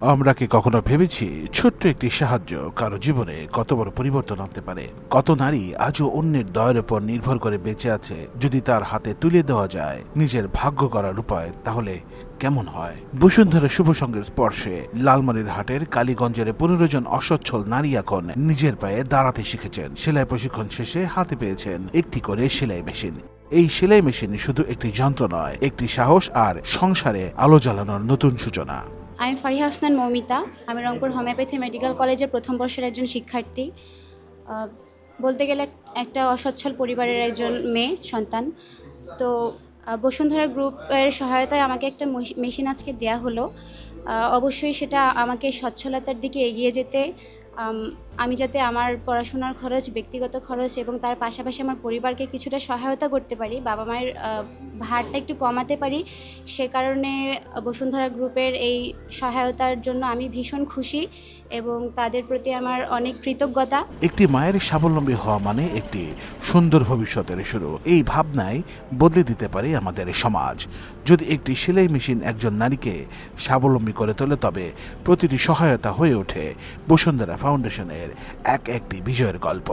আমরা কি কখনো ভেবেছি ছোট্ট একটি সাহায্য কারও জীবনে কত বড় পরিবর্তন আনতে পারে? কত নারী আজও অন্যের দয়ের উপর নির্ভর করে বেঁচে আছে? যদি তার হাতে তুলে দেওয়া যায় নিজের ভাগ্য করার উপায়, তাহলে কেমন হয়? বসুন্ধরা শুভ সঙ্গের স্পর্শে লালমারির হাটের কালীগঞ্জের পনেরো জন অসচ্ছল নারী এখন নিজের পায়ে দাঁড়াতে শিখেছেন। সেলাই প্রশিক্ষণ শেষে হাতে পেয়েছেন একটি করে সেলাই মেশিন। এই সেলাই মেশিন শুধু একটি যন্ত্র নয়, একটি সাহস আর সংসারে আলো জ্বালানোর নতুন সূচনা। আমি ফারিহা হাসনান মৌমিতা আমি রংপুর হোমিওপ্যাথি মেডিকেল কলেজের প্রথম বর্ষের একজন শিক্ষার্থী। বলতে গেলে একটা অসচ্ছল পরিবারের একজন মেয়ে, সন্তান। তো বসুন্ধরা গ্রুপের সহায়তায় আমাকে একটা মেশিন আজকে দেয়া হলো। অবশ্যই সেটা আমাকে সচ্ছলতার দিকে এগিয়ে যেতে আম, যাতে আমার পড়াশোনার খরচ ব্যক্তিগত খরচ এবং তার পাশাপাশি আমার পরিবারকে কিছুটা সহায়তা করতে পারি বাবা মায়ের ভারটা একটু কমাতে পারি সে কারণে বসুন্ধরা গ্রুপের এই সহায়তার জন্য আমি ভীষণ খুশি এবং তাদের প্রতি আমার অনেক কৃতজ্ঞতা। একটি মায়ের স্বাবলম্বী হওয়া মানে একটি সুন্দর ভবিষ্যতের শুরু। এই ভাবনায় বদলে দিতে পারে আমাদের সমাজ। যদি একটি সেলাই মেশিন একজন নারীকে স্বাবলম্বী করে তোলে তবে প্রতিটি সহায়তা হয়ে ওঠে বসুন্ধরা ফাউন্ডেশনের এক একটি বিজয়ের গল্প।